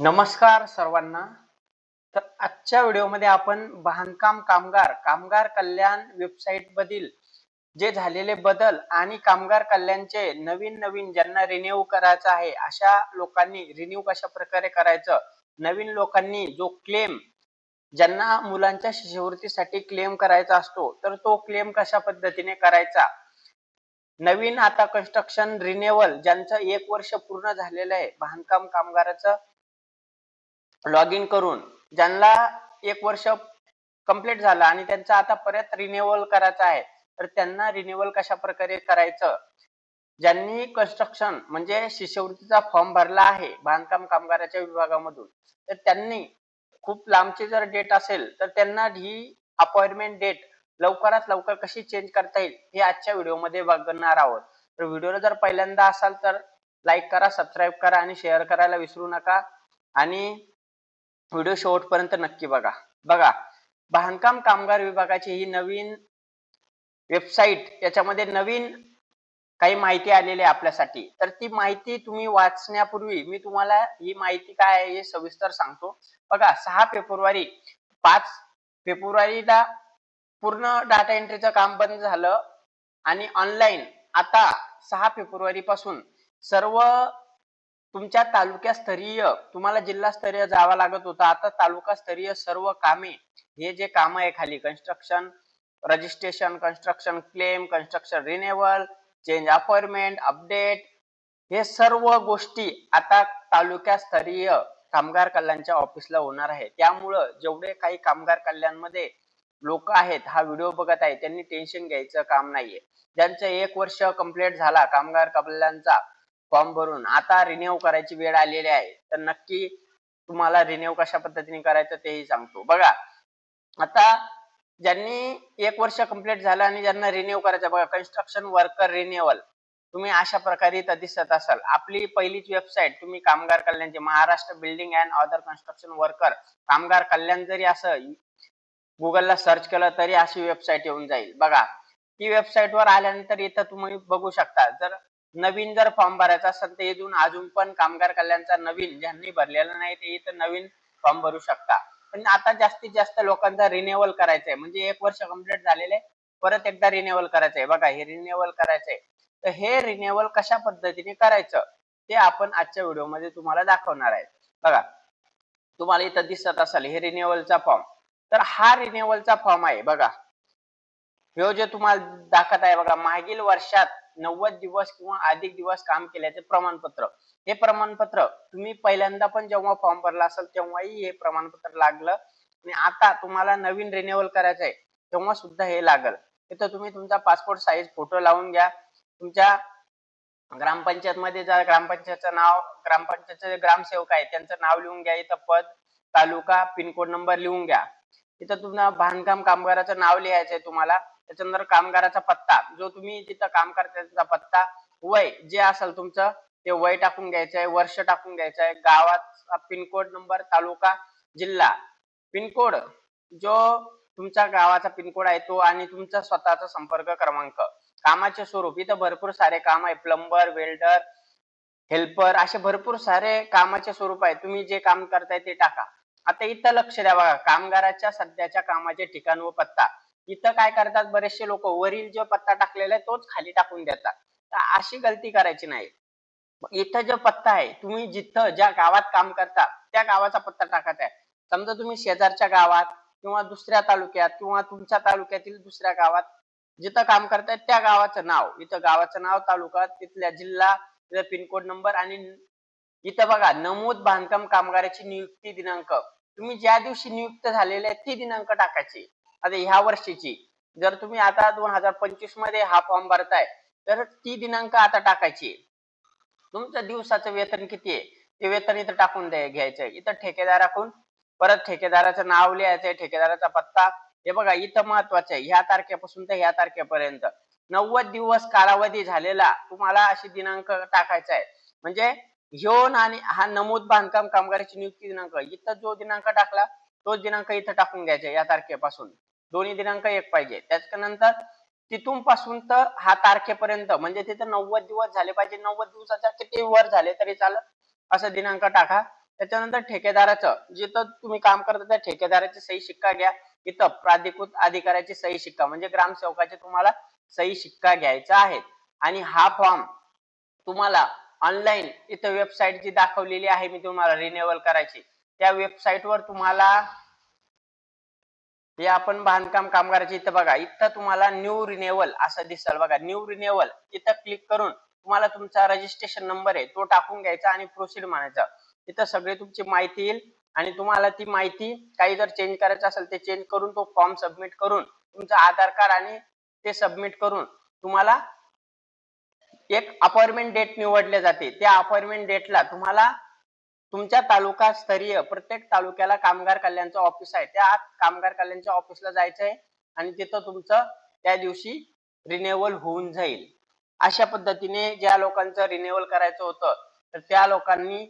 नमस्कार सर्वांना. तर आजच्या व्हिडिओमध्ये आपण बांधकाम कामगार कामगार कल्याण वेबसाईट मधील जे झालेले बदल आणि कामगार कल्याणचे नवीन नवीन ज्यांना रिन्यू करायचं आहे अशा लोकांनी रिन्यू कशा प्रकारे करायचं? नवीन लोकांनी जो क्लेम ज्यांना मुलांच्या शिष्यवृत्तीसाठी क्लेम करायचा असतो तर तो क्लेम कशा पद्धतीने करायचा? नवीन आता कन्स्ट्रक्शन रिन्युअल ज्यांचं एक वर्ष पूर्ण झालेलं आहे बांधकाम कामगाराचं लॉग इन करून ज्यांना एक वर्ष कंप्लीट झालं आणि त्यांचा आता परत रिन्युअल करायचा आहे तर त्यांना रिन्युअल कशा प्रकारे करायचं? ज्यांनी कन्स्ट्रक्शन म्हणजे शिष्यवृत्तीचा फॉर्म भरला आहे बांधकाम कामगाराच्या विभागामधून तर त्यांनी खूप लांबची जर डेट असेल तर त्यांना ही अपॉइंटमेंट डेट लवकरात लवकर कशी चेंज करता येईल हे आजच्या व्हिडिओमध्ये बघणार आहोत. तर व्हिडिओला जर पहिल्यांदा असाल तर लाईक करा सबस्क्राईब करा आणि शेअर करायला विसरू नका. आणि व्हिडिओ शेवटपर्यंत नक्की बघा. बघा बांधकाम कामगार विभागाची ही नवीन वेबसाईट याच्यामध्ये नवीन काही माहिती आलेली आहे आपल्यासाठी. तर ती माहिती तुम्ही वाचण्यापूर्वी मी तुम्हाला ही माहिती काय आहे हे सविस्तर सांगतो. बघा सहा फेब्रुवारी पाच फेब्रुवारीला पूर्ण डाटा एंट्रीचं काम बंद झालं आणि ऑनलाईन आता सहा फेब्रुवारी पासून सर्व तुमच्या तालुक्यास्तरीय तुम्हाला जिल्हास्तरीय जावं लागत होता. आता तालुकास्तरीय सर्व कामे हे जे काम आहे खाली construction registration construction claim construction renewal change appointment update हे सर्व गोष्टी आता तालुक्यास्तरीय कामगार कल्याणच्या ऑफिसला होणार आहे त्यामुळं जेवढे काही कामगार कल्याणमध्ये लोक आहेत हा व्हिडिओ बघत आहे त्यांनी टेन्शन घ्यायचं काम नाहीये. ज्यांचं एक वर्ष कंप्लीट झाला कामगार कल्याणचा फॉर्म भरून आता रिन्यू करायची वेळ आलेली आहे. तर नक्की तुम्हाला रिन्यू कशा पद्धतीने करायचं तेही सांगतो. बघा आता ज्यांनी एक वर्ष कंप्लीट झालं आणि ज्यांना रिन्यू करायचं बघा कन्स्ट्रक्शन वर्कर रिन्युअल तुम्ही अशा प्रकारे इथं दिसत असाल. आपली पहिलीच वेबसाईट तुम्ही कामगार कल्याणचे Maharashtra building and other construction worker कामगार कल्याण जरी असं गुगलला सर्च केलं तरी अशी वेबसाईट येऊन जाईल. बघा ती वेबसाईट वर आल्यानंतर इथं तुम्ही बघू शकता. जर नवीन जर फॉर्म भरायचा असेल तर इथून अजून पण कामगार कल्याणचा नवीन ज्यांनी भरलेला नाही ते इथं नवीन फॉर्म भरू शकता. पण आता जास्तीत जास्त लोकांचा रिन्युअल करायचंय. म्हणजे एक वर्ष कंप्लीट झालेले परत एकदा रिन्युअल करायचंय. बघा हे रिन्युअल करायचंय. तर हे रिन्युअल कशा पद्धतीने करायचं ते आपण आजच्या व्हिडिओमध्ये तुम्हाला दाखवणार आहे. बघा तुम्हाला इथं दिसत असेल हे रिन्युअलचा फॉर्म तर हा रिन्युअलचा फॉर्म आहे. बघा हे जे तुम्हाला दाखवत आहे बघा मागील वर्षात नव्वद दिवस किंवा अधिक दिवस काम केल्याचे प्रमाणपत्र. हे प्रमाणपत्र तुम्ही पहिल्यांदा पण जेव्हा फॉर्म भरला असेल तेव्हाही हे प्रमाणपत्र लागलं. आणि आता तुम्हाला नवीन रिन्युअल करायचं आहे तेव्हा सुद्धा हे लागल. तिथं तुम्ही तुमचा पासपोर्ट साईज फोटो लावून घ्या. तुमच्या ग्रामपंचायत मध्ये जा ग्रामपंचायतचं नाव ग्रामपंचायतचे ग्रामसेवक आहे त्यांचं नाव लिहून घ्या. इथं पद तालुका पिनकोड नंबर लिहून घ्या. तिथं तुम्हाला बांधकाम कामगाराचं नाव लिहायचंय तुम्हाला. त्याच्यानंतर कामगाराचा पत्ता. जो तुम्ही जिथं काम करता पत्ता. वय जे असेल तुमचं ते वय टाकून घ्यायचं वर्ष टाकून घ्यायचंय. गावात पिनकोड नंबर तालुका जिल्हा. पिनकोड जो तुमच्या गावाचा पिनकोड आहे तो आणि तुमचा स्वतःचा संपर्क क्रमांक. कामाचे स्वरूप. इथं भरपूर सारे काम आहे प्लंबर वेल्डर हेल्पर असे भरपूर सारे कामाचे स्वरूप आहे तुम्ही जे काम करताय ते टाका. आता इथं लक्ष द्या बघा कामगाराच्या सध्याच्या कामाचे ठिकाण व पत्ता. इथं काय करतात बरेचसे लोक वरील जो पत्ता टाकलेला आहे तोच खाली टाकून देतात. तर अशी गलती करायची नाही. इथं जो पत्ता आहे तुम्ही जिथं ज्या गावात काम करता त्या गावाचा पत्ता टाकत आहे. समजा तुम्ही शेजारच्या गावात किंवा दुसऱ्या तालुक्यात किंवा तुमच्या तालुक्यातील दुसऱ्या गावात जिथं काम करताय त्या गावाचं नाव इथं गावाचं नाव तालुका तिथल्या जिल्हा तिथं पिनकोड नंबर आणि इथं बघा नमूद बांधकाम कामगाराची नियुक्ती दिनांक. तुम्ही ज्या दिवशी नियुक्त झालेले आहे ती दिनांक टाकायची. आता ह्या वर्षीची. जर तुम्ही आता दोन हजार पंचवीसमध्ये हा फॉर्म भरताय तर ती दिनांक आता टाकायची. तुमचं दिवसाचं वेतन किती आहे? ते वेतन इथं टाकून द्या घ्यायचं. इथं ठेकेदाराकून परत ठेकेदाराचं नाव लिहायचंय ठेकेदाराचा पत्ता. हे बघा इथं महत्वाचं आहे. ह्या तारखेपासून तर ह्या तारखेपर्यंत. नव्वद दिवस कालावधी झालेला तुम्हाला अशी दिनांक टाकायचा आहे. म्हणजे योन आणि हा नमूद बांधकाम कामगाराची नियुक्ती दिनांक इथं जो दिनांक टाकला तोच दिनांक इथं टाकून घ्यायचा या तारखेपासून. दोन्ही दिनांक एक पाहिजे. त्याच्यानंतर तिथून पासून तर हा तारखेपर्यंत म्हणजे तिथे नव्वद दिवस झाले पाहिजे. नव्वद दिवसाच्या किती वर झाले तरी चालत असं दिनांक टाका. त्याच्यानंतर ठेकेदाराचं जिथं तुम्ही काम करता त्या ठेकेदाराची सही शिक्का घ्या. इथं प्राधिकृत अधिकाऱ्याची सही शिक्का म्हणजे ग्रामसेवकाचे तुम्हाला सही शिक्का घ्यायचा आहे. आणि हा फॉर्म तुम्हाला ऑनलाईन इथं वेबसाईट जी दाखवलेली आहे मी तुम्हाला रिन्युअल करायची. त्या वेबसाईटवर तुम्हाला हे आपण बांधकाम कामगाराचे इथं बघा इथं तुम्हाला न्यू रिन्युअल असं दिसल बघा. न्यू रिन्युअल इथं क्लिक करून तुम्हाला तुमचा रजिस्ट्रेशन नंबर आहे तो टाकून घ्यायचा आणि प्रोसीड म्हणायचा. इथं सगळी तुमची माहिती येईल आणि तुम्हाला ती माहिती काही जर चेंज करायचं असेल ते चेंज करून तो फॉर्म सबमिट करून तुमचं आधार कार्ड आणि ते सबमिट करून तुम्हाला एक अपॉइंटमेंट डेट निवडले जाते. त्या अपॉइंटमेंट डेटला तुम्हाला तुमच्या तालुका स्तरीय प्रत्येक तालुक्याला कामगार कल्याणचं ऑफिस आहे. त्या कामगार कल्याणच्या ऑफिसला जायचं आहे आणि तिथं तुमचं त्या दिवशी रिन्युअल होऊन जाईल. अशा पद्धतीने ज्या लोकांचं रिन्युअल करायचं होतं तर त्या लोकांनी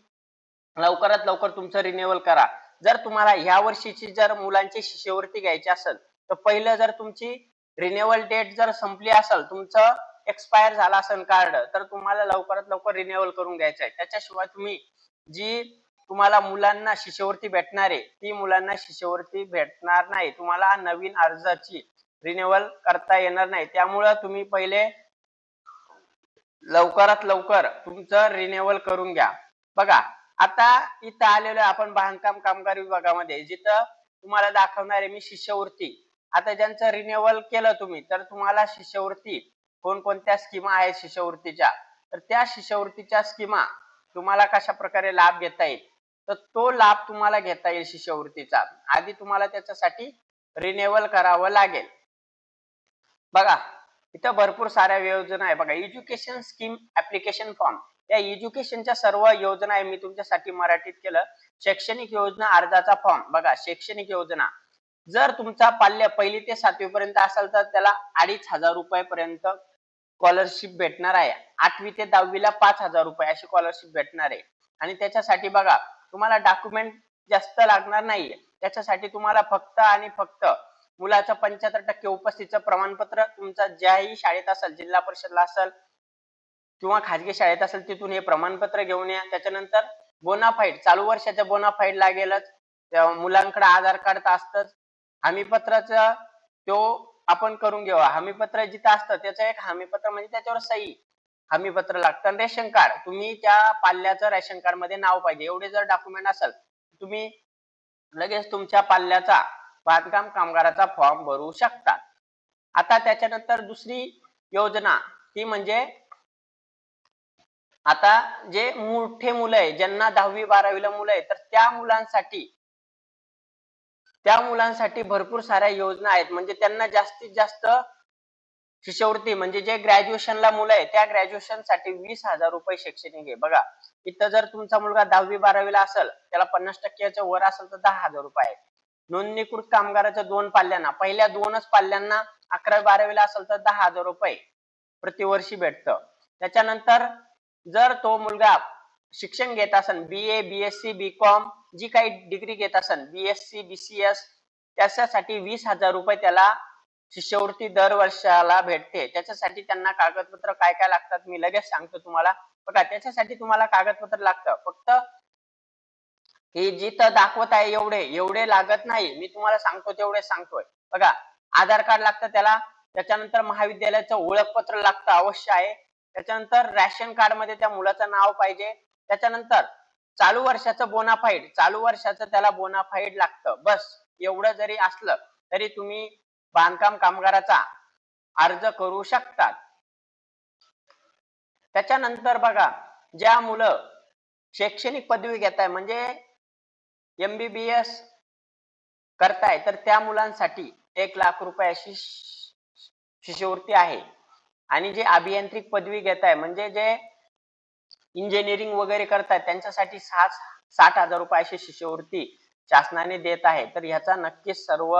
लवकरात लवकर तुमचं रिन्युअल करा. जर तुम्हाला ह्या वर्षीची जर मुलांची शिष्यवृत्ती घ्यायची असेल तर पहिलं जर तुमची रिन्युअल डेट जर संपली असेल तुमचं एक्सपायर झाला असेल कार्ड तर तुम्हाला लवकरात लवकर रिन्युअल करून घ्यायचं आहे. त्याच्याशिवाय तुम्ही जी तुम्हाला मुलांना शिष्यवृत्ती भेटणार आहे ती मुलांना शिष्यवृत्ती भेटणार नाही. तुम्हाला नवीन अर्जाची रिन्युअल करता येणार नाही. त्यामुळं तुम्ही पहिले लवकरात लवकर तुमचं रिन्युअल करून घ्या. बघा आता इथं आलेलो आपण बांधकाम कामगार विभागामध्ये जिथं तुम्हाला दाखवणार आहे मी शिष्यवृत्ती. आता ज्यांचं रिन्युअल केलं तुम्ही तर तुम्हाला शिष्यवृत्ती कोणकोणत्या स्कीमा आहेत शिष्यवृत्तीच्या? तर त्या शिष्यवृत्तीच्या स्कीमा तुम्हाला कशा प्रकारे लाभ घेता येईल? तर तो लाभ तुम्हाला घेता येईल शिष्यवृत्तीचा. आधी तुम्हाला त्याच्यासाठी रिन्युअल करावं लागेल. बघा इथं भरपूर साऱ्या योजना आहे. बघा एज्युकेशन स्कीम ऍप्लिकेशन फॉर्म या एज्युकेशनच्या सर्व योजना आहे. मी तुमच्यासाठी मराठीत केलं. शैक्षणिक योजना अर्जाचा फॉर्म बघा शैक्षणिक योजना. जर तुमचा पाल्य पहिली ते सातवी पर्यंत असेल तर त्याला अडीच हजार रुपये पर्यंत स्कॉलरशिप भेटणार आहे. आठवी ते दहावीला पाच हजार रुपये अशी स्कॉलरशिप भेटणार आहे. आणि त्याच्यासाठी बघा तुम्हाला डॉक्युमेंट जास्त लागणार नाहीये. त्याच्यासाठी तुम्हाला फक्त आणि फक्त मुलाचं पंच्याहत्तर टक्के उपस्थितीचं प्रमाणपत्र तुमचा ज्याही शाळेत असेल जिल्हा परिषदला असेल किंवा खाजगी शाळेत असेल तिथून हे प्रमाणपत्र घेऊन या. त्याच्यानंतर बोनाफाईड चालू वर्षाच्या बोनाफाईड लागेलच. मुलांकडे आधार कार्ड तर असतंच. हमीपत्राचं तो आपण करून घेऊ. हमीपत्र जिथं असतं त्याचं एक हमीपत्र म्हणजे त्याच्यावर सही. हमीपत्र लागतं. रेशन कार्ड तुम्ही त्या पाल्याचं रेशन कार्डमध्ये नाव पाहिजे. एवढे जर डॉक्युमेंट असेल तुम्ही लगेच तुमच्या पाल्याचा बांधकाम कामगाराचा फॉर्म भरू शकता. आता त्याच्यानंतर दुसरी योजना ती म्हणजे आता जे मोठे मुलं आहे ज्यांना दहावी बारावीला मुलं आहे तर त्या मुलांसाठी त्या मुलांसाठी भरपूर साऱ्या योजना आहेत. म्हणजे त्यांना जास्तीत जास्त शिष्यवृत्ती म्हणजे जे ग्रॅज्युएशनला मुलं आहे त्या ग्रॅज्युएशनसाठी वीस हजार रुपये शैक्षणिक आहे. बघा इथं जर तुमचा मुलगा दहावी बारावीला असेल त्याला पन्नास टक्क्याच्या वर असेल तर दहा हजार रुपये आहे. नोंदणीकृत कामगाराच्या दोन पाल्यांना पहिल्या दोनच पाल्यांना अकरावी बारावीला असेल तर दहा हजार रुपये प्रतिवर्षी भेटतं. त्याच्यानंतर जर तो मुलगा शिक्षण घेत असेल B A B S C B com जी काही डिग्री घेत असेल B S C B C S त्याच्यासाठी वीस हजार रुपये त्याला शिष्यवृत्ती दरवर्षाला भेटते. त्याच्यासाठी त्यांना कागदपत्र काय काय लागतात मी लगेच सांगतो तुम्हाला. बघा त्याच्यासाठी तुम्हाला कागदपत्र लागतं. फक्त हे जिथं दाखवत आहे एवढे एवढे लागत नाही. मी तुम्हाला सांगतो तेवढे सांगतोय. बघा आधार कार्ड लागतं त्याला. त्याच्यानंतर महाविद्यालयाचं ओळखपत्र लागतं अवश्य आहे. त्याच्यानंतर रॅशन कार्डमध्ये त्या मुलाचं नाव पाहिजे. त्याच्यानंतर चालू वर्षाचं बोनाफाईड चालू वर्षाचं त्याला बोनाफाईड लागतं. बस एवढं जरी असलं तरी तुम्ही बांधकाम कामगाराचा अर्ज करू शकतात. त्याच्यानंतर बघा ज्या मुलं शैक्षणिक पदवी घेत आहे म्हणजे एमबीबीएस करताय तर त्या मुलांसाठी एक लाख रुपयाची शिष्यवृत्ती आहे. आणि जे अभियांत्रिक पदवी घेत आहे म्हणजे जे इंजिनिअरिंग वगैरे करतात त्यांच्यासाठी सहा साठ हजार रुपयाची शिष्यवृत्ती शासनाने देत आहे. तर ह्याचा नक्कीच सर्व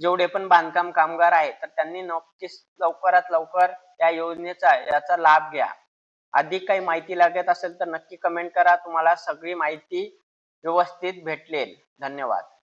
जेवढे पण बांधकाम कामगार आहेत तर त्यांनी नक्कीच लवकरात लवकर या योजनेचा याचा लाभ घ्या. अधिक काही माहिती लागत असेल तर नक्की कमेंट करा. तुम्हाला सगळी माहिती व्यवस्थित भेटलेल. धन्यवाद.